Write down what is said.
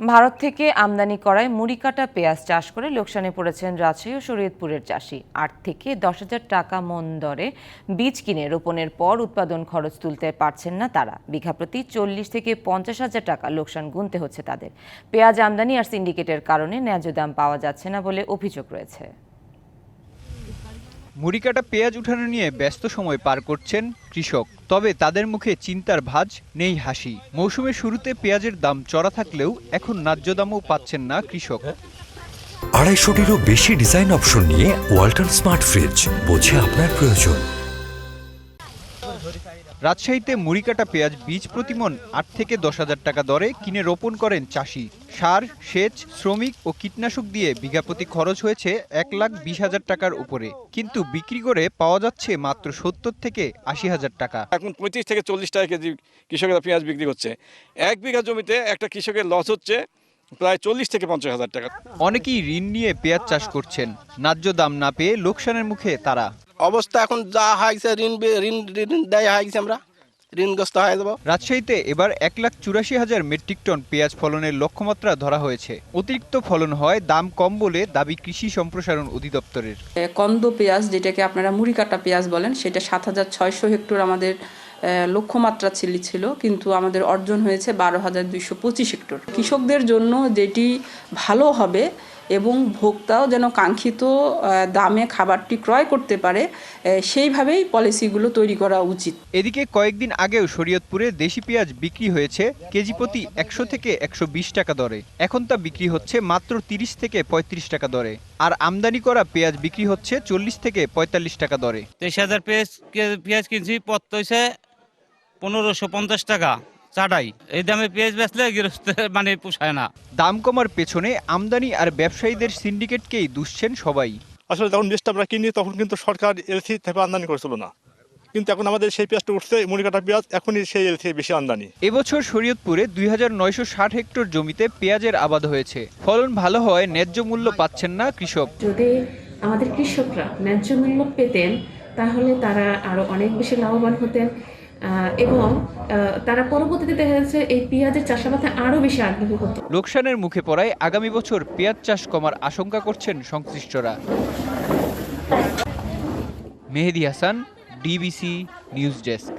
ভারত থেকে আমদানি করায় মুড়িকাটা পেঁয়াজ চাষ করে লোকসানে পড়েছেন রাজশাহী ও শরীয়তপুরের চাষি। আট থেকে দশ হাজার টাকা মন দরে বীজ কিনে রোপণের পর উৎপাদন খরচ তুলতে পারছেন না তারা। বিঘা প্রতি চল্লিশ থেকে পঞ্চাশ হাজার টাকা লোকসান গুনতে হচ্ছে তাদের। পেঁয়াজ আমদানি আর সিন্ডিকেটের কারণে ন্যায্য দাম পাওয়া যাচ্ছে না বলে অভিযোগ রয়েছে। মুড়িকাটা পেঁয়াজ উঠানো নিয়ে ব্যস্ত সময় পার করছেন কৃষক। তবে তাদের মুখে চিন্তার ভাজ নেই হাসি। মৌসুমের শুরুতে পেঁয়াজের দাম চড়া থাকলেও এখন ন্যায্য দামও পাচ্ছেন না কৃষক। আড়াইশোটিরও বেশি ডিজাইন অপশন নিয়ে ওয়াল্টন স্মার্ট ফ্রিজ বোঝে আপনার প্রয়োজন। রাজশাহীতে মুড়িকাটা পেঁয়াজ বীজ প্রতিমন আট থেকে দশ হাজার টাকা দরে কিনে রোপণ করেন চাষি। সার সেচ শ্রমিক ও কীটনাশক দিয়ে বিঘা প্রতি খরচ হয়েছে এক লাখ বিশ হাজার টাকার উপরে। কিন্তু বিক্রি করে পাওয়া যাচ্ছে মাত্র সত্তর থেকে আশি হাজার টাকা। এখন পঁয়ত্রিশ থেকে চল্লিশ টাকা কেজি কৃষকেরা পেঁয়াজ বিক্রি করছে। এক বিঘা জমিতে একটা কৃষকের লস হচ্ছে প্রায় চল্লিশ থেকে পঞ্চাশ হাজার টাকা। অনেকেই ঋণ নিয়ে পেঁয়াজ চাষ করছেন। ন্যায্য দাম না পেয়ে লোকসানের মুখে তারা। অবস্থা এখন যা হয়েছে ঋণ ঋণ ঋণ দেয় হয়েছে আমরা ঋণগ্রস্ত হয়ে যাব। রাজশাহীতে এবার এক লাখ চুরাশি হাজার মেট্রিক টন পেঁয়াজ ফলনের লক্ষ্যমাত্রা ধরা হয়েছে। অতিরিক্ত ফলন হয় দাম কম বলে দাবি কৃষি সম্প্রসারণ অধিদপ্তরের। কন্দ পেঁয়াজ যেটাকে আপনারা মুড়ি কাটা পেঁয়াজ বলেন সেটা সাত হাজার ছয়শো হেক্টর আমাদের লক্ষ্যমাত্রা ছিল ছিল কিন্তু আমাদের অর্জন হয়েছে বারো হাজার দুইশো পঁচিশ হেক্টর। কৃষকদের জন্য যেটি ভালো হবে এবং ভোক্তাও যেন কাঙ্ক্ষিত দামে খাবারটি ক্রয় করতে পারে সেইভাবেই পলিসিগুলো তৈরি করা উচিত। এদিকে কয়েকদিন আগেও শরীয়তপুরে দেশি পেঁয়াজ বিক্রি হয়েছে কেজি প্রতি একশো থেকে একশো বিশ টাকা দরে। এখন তা বিক্রি হচ্ছে মাত্র তিরিশ থেকে পঁয়ত্রিশ টাকা দরে। আর আমদানি করা পেঁয়াজ বিক্রি হচ্ছে চল্লিশ থেকে পঁয়তাল্লিশ টাকা দরে। তেইশ হাজার পেঁয়াজ পেঁয়াজ কিনছি পথ হয়েছে পনেরোশো পঞ্চাশ টাকা। চাটাই। এই দামে পেঁয়াজ বেচলে গৃহস্থ মানে পোষায় না। দাম কমার পেছনে আমদানি আর ব্যবসায়ীদের সিন্ডিকেটকেই দুষছেন সবাই। আসলে যখন বীজটা আমরা কিনি তখন কিন্তু সরকার এলসি থেকে আমদানি করেছিল না। কিন্তু এখন আমাদের সেই পেঁয়াজটা উঠছে মুড়ি কাটা পেঁয়াজ এখনই সেই এলসি বেশি আমদানি। এবছর শরীয়তপুরে দুই হাজার নয়শো ষাট হেক্টর জমিতে পেঁয়াজের আবাদ হয়েছে। ফলন ভালো হওয়ায় ন্যায্য মূল্য পাচ্ছেন না কৃষক। যদি আমাদের কৃষকরা ন্যায্য মূল্য পেতেন তাহলে তারা আরও অনেক বেশি লাভবান হতেন। এবং তারা পরবর্তীতে দেখা যাচ্ছে এই পেঁয়াজের চাষাবাদে আরও বেশি আগ্রহী হতো। লোকসানের মুখে পড়ায় আগামী বছর পেঁয়াজ চাষ কমার আশঙ্কা করছেন সংশ্লিষ্টরা। Mehedi Hasan, DBC news desk.